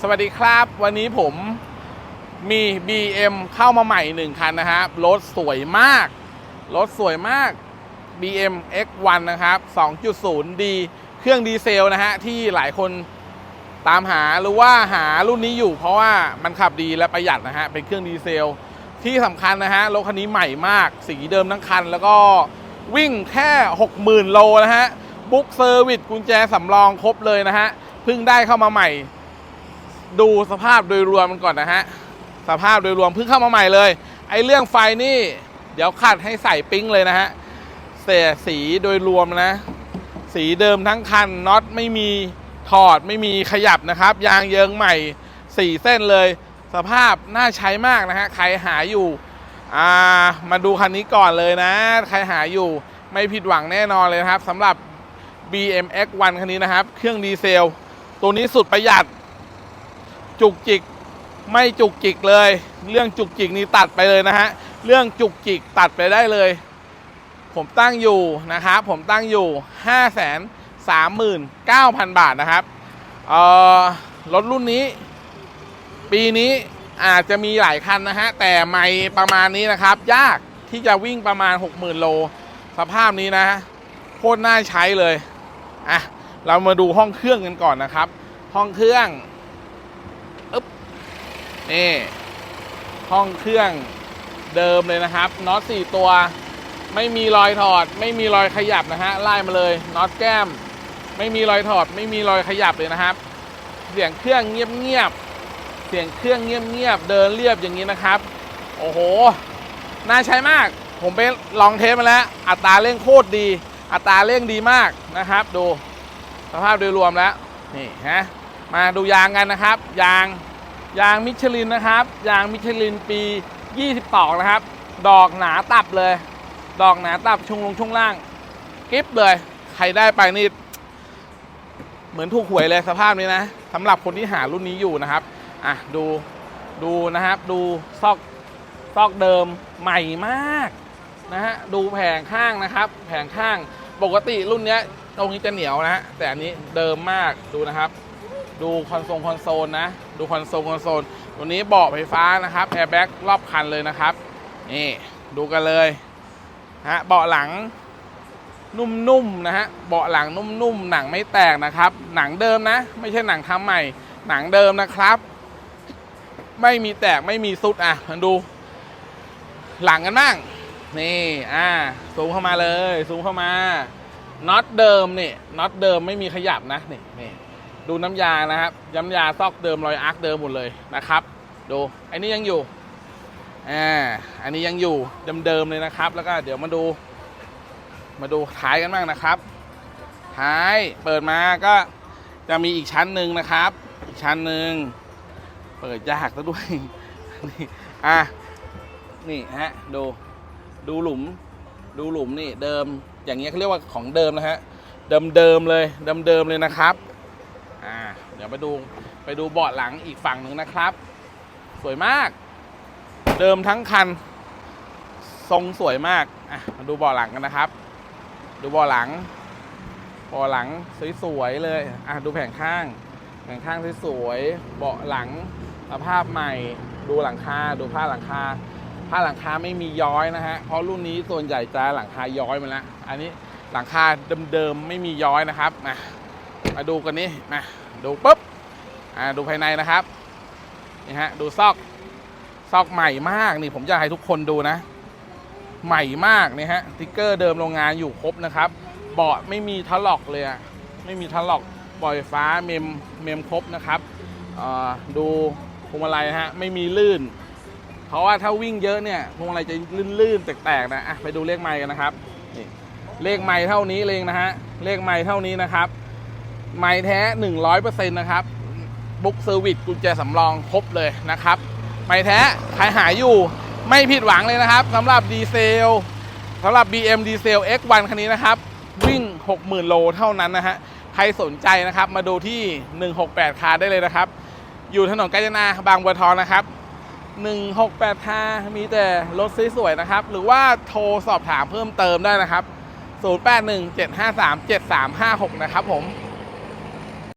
สวัสดีครับวันนี้ผมมี BM เข้ามาใหม่หนึ่งคันนะครับรถสวยมาก รถสวยมาก BM X1 นะครับ 2.0D เครื่องดีเซลนะฮะ ที่หลายคนตามหาหรือว่าหารุ่นนี้อยู่ เพราะว่ามันขับดีและประหยัดนะฮะ เป็นเครื่องดีเซล ที่สำคัญนะฮะ รถคันนี้ใหม่มาก สีเดิมทั้งคัน แล้วก็วิ่งแค่ 60,000 โลนะฮะ บุ๊กเซอร์วิสกุญแจสำรองครบเลยนะฮะ เพิ่งได้เข้ามาใหม่ ดูสภาพโดยรวมมันก่อนนะฮะ สภาพโดยรวมเพิ่งเข้ามาใหม่เลย ไอ้เรื่องไฟนี่ เดี๋ยวขัดให้ใส่ปิ๊งเลยนะฮะแต่สีโดยรวมนะ สีเดิมทั้งคันน็อตไม่มีถอดไม่มีขยับนะครับ ยางเยิงใหม่4เส้นเลย สภาพน่าใช้มากนะฮะ ใครหาอยู่อ่ามาดูคันนี้ก่อนเลยนะ ใครหาอยู่ไม่ผิดหวังแน่นอนเลยนะครับสำหรับ BMX1 คันนี้นะครับ เครื่องดีเซล ตัวนี้สุดประหยัด จุกจิกไม่จุกจิกเลย เรื่องจุกจิกนี่ตัดไปเลยนะฮะเรื่องจุกจิกตัดไปได้เลย ผมตั้งอยู่นะครับผมตั้งอยู่ 5 3 9 0 0 0 บาทนะครับเอ่อรถรุ่นนี้ ปีนี้อาจจะมีหลายคันนะฮะแต่ไม่ประมาณนี้นะครับ ยากที่จะวิ่งประมาณ 60,000 โล สภาพนี้นะโคตรน่าใช้เลยอะเรามาดูห้องเครื่องกันก่อนนะครับ ห้องเครื่อง นี่ ห้องเครื่องเดิมเลยนะครับน็อตสี่ตัว ไม่มีรอยถอด ไม่มีรอยขยับนะฮะไล่มาเลยน็อตแก้ม ไม่มีรอยถอด ไม่มีรอยขยับเลยนะครับ เสียงเครื่องเงียบๆเสียงเครื่องเงียบๆเดินเรียบอย่างนี้นะครับ โอ้โหน่าใช้มาก ผมไปลองเทสมาแล้ว อัตราเร่งโคตรดี อัตราเร่งดีมากนะครับ ดูสภาพโดยรวมแล้วนี่ฮะมาดูยางกันนะครับ ยาง ยางมิชลินนะครับ ยางมิชลินปี 22 นะครับ ดอกหนาตับเลย ดอกหนาตับช่วงลงช่วงล่างกิฟเลย ใครได้ไปนี่เหมือนถูกหวยเลยสภาพนี้นะสำหรับคนที่หารุ่นนี้อยู่นะครับอะดูดูนะครับ ดูซอกซอกเดิมใหม่มากนะฮะดูแผงข้างนะครับ แผงข้างปกติรุ่นเนี้ยตรงนี้จะเหนียวนะฮะแต่อันนี้เดิมมากดูนะครับ ดูคอนโซลคอนโซลนะ ดูคอนโซลคอนโซลตัวนี้เบาะไฟฟ้านะครับแอร์แบ็กรอบคันเลยนะครับนี่ดูกันเลยฮะเบาะหลังนุ่มๆนะฮะเบาะหลังนุ่มๆหนังไม่แตกนะครับ หนังเดิมนะ ไม่ใช่หนังทำใหม่ หนังเดิมนะครับ ไม่มีแตกไม่มีซุดอะมาดู หลังกันบ้างนี่อ่าซูมเข้ามาเลยซูมเข้ามาน็อตเดิมนี่น็อตเดิมไม่มีขยับนะนี่นี่ ดูน้ำยานะครับย้ำยาซอกเดิมรอยอาร์คเดิมหมดเลยนะครับ ดูอ้นี่ยังอยู่อ่าอันนี้ยังอยู่เดิมๆเลยนะครับ แล้วก็เดี๋ยวมาดู มาดูท้ายกันบ้างนะครับ ท้ายเปิดมาก็จะมีอีกชั้นหนึ่งนะครับ อีกชั้นหนึ่งเปิดยากซะด้วยนี่อะนี่ฮะดูดูหลุม ดูหลุมนี่เดิมอย่างเงี้ยเขาเรียกว่าของเดิมนะฮะเดิมเดิมเลยเดิมเดิมเลยนะครับ เดี๋ยวไปดูไปดูเบาะหลังอีกฝั่งหนึ่งนะครับ สวยมาก เดิมทั้งคัน ทรงสวยมากอะมาดูเบาะหลังกันนะครับ ดูเบาะหลังเบาะหลังสวยๆเลยอะดูแผงข้าง แผงข้างสวยๆเบาะหลังสภาพใหม่ ดูหลังคาดูผ้าหลังคาผ้าหลังคาไม่มีย้อยนะฮะเพราะรุ่นนี้ส่วนใหญ่จะหลังคาย้อยมาแล้วอันนี้หลังคาเดิมๆไม่มีย้อยนะครับมามาดูกันนี่มา ดูปุ๊บอ่าดูภายในนะครับนี่ฮะดูซอกซอกใหม่มากนี่ผมจะให้ทุกคนดูนะ ใหม่มากนี่ฮะติ๊กเกอร์เดิมโรงงานอยู่ครบนะครับ เบาะไม่มีทะลอกเลยอะไม่มีทะลอกปล่อยฟ้าเมมเมมครบนะครับอ่าดูพวงมาลัยฮะไม่มีลื่น เพราะว่าถ้าวิ่งเยอะเนี่ยพวงมาลัยจะลื่นๆแตกๆนะอะไปดูเลขไมค์กันนะครับนี่เลขไมค์เท่านี้เลยนะฮะเลขไมค์เท่านี้นะครับ ไมค์แท้ 100%นะครับบุ๊กเซอร์วิสกุญแจสำรองครบเลยนะครับ ไมค์แท้ใครหายอยู่ไม่ผิดหวังเลยนะครับสำหรับดีเซลสำหรับ BM ดีเซล X1 คันนี้นะครับ วิ่ง 60,000 โลเท่านั้นนะฮะใครสนใจนะครับ มาดูที่ 168 คาได้เลยนะครับ อยู่ถนนกาญจนาบางบัวทองนะครับ 168ท่ามีแต่รถสวยๆนะครับ หรือว่าโทรสอบถามเพิ่มเติมได้นะครับ 0817537356 นะครับผม